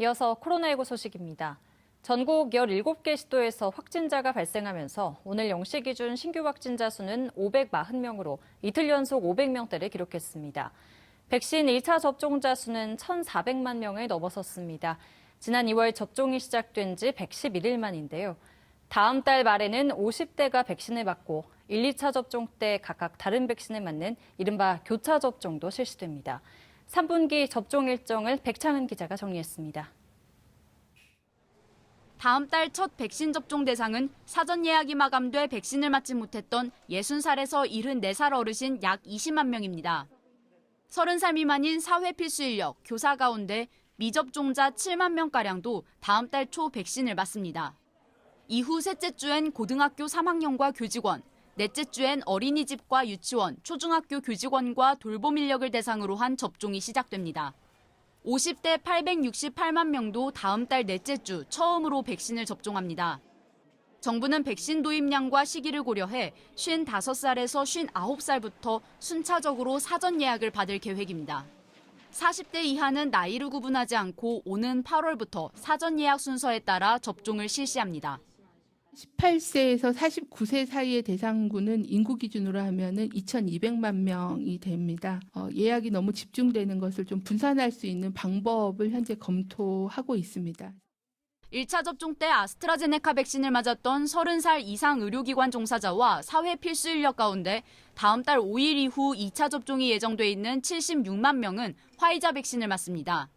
이어서 코로나19 소식입니다. 전국 17개 시도에서 확진자가 발생하면서 오늘 0시 기준 신규 확진자 수는 540명으로 이틀 연속 500명대를 기록했습니다. 백신 1차 접종자 수는 1,400만 명을 넘어섰습니다. 지난 2월 접종이 시작된 지 111일 만인데요. 다음 달 말에는 50대가 백신을 맞고 1, 2차 접종 때 각각 다른 백신을 맞는 이른바 교차 접종도 실시됩니다. 3분기 접종 일정을 백창은 기자가 정리했습니다. 다음 달 첫 백신 접종 대상은 사전 예약이 마감돼 백신을 맞지 못했던 60살에서 74살 어르신 약 20만 명입니다. 30살 미만인 사회 필수 인력, 교사 가운데 미접종자 7만 명가량도 다음 달 초 백신을 맞습니다. 이후 셋째 주엔 고등학교 3학년과 교직원, 넷째 주엔 어린이집과 유치원, 초중학교 교직원과 돌봄 인력을 대상으로 한 접종이 시작됩니다. 50대 868만 명도 다음 달 넷째 주 처음으로 백신을 접종합니다. 정부는 백신 도입량과 시기를 고려해 55살에서 59살부터 순차적으로 사전 예약을 받을 계획입니다. 40대 이하는 나이를 구분하지 않고 오는 8월부터 사전 예약 순서에 따라 접종을 실시합니다. 18세에서 49세 사이의 대상군은 인구 기준으로 하면은 2,200만 명이 됩니다. 어, 예약이 너무 집중되는 것을 좀 분산할 수 있는 방법을 현재 검토하고 있습니다. 1차 접종 때 아스트라제네카 백신을 맞았던 30살 이상 의료기관 종사자와 사회 필수 인력 가운데 다음 달 5일 이후 2차 접종이 예정돼 있는 76만 명은 화이자 백신을 맞습니다.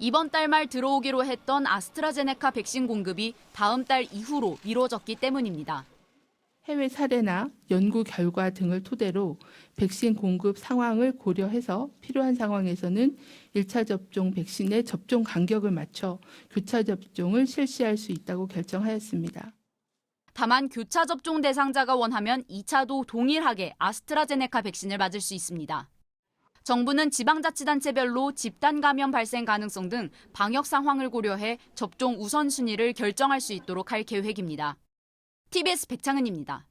이번 달 말 들어오기로 했던 아스트라제네카 백신 공급이 다음 달 이후로 미뤄졌기 때문입니다. 해외 사례나 연구 결과 등을 토대로 백신 공급 상황을 고려해서 필요한 상황에서는 1차 접종 백신의 접종 간격을 맞춰 교차 접종을 실시할 수 있다고 결정하였습니다. 다만 교차 접종 대상자가 원하면 2차도 동일하게 아스트라제네카 백신을 맞을 수 있습니다. 정부는 지방자치단체별로 집단 감염 발생 가능성 등 방역 상황을 고려해 접종 우선순위를 결정할 수 있도록 할 계획입니다. TBS 백창은입니다.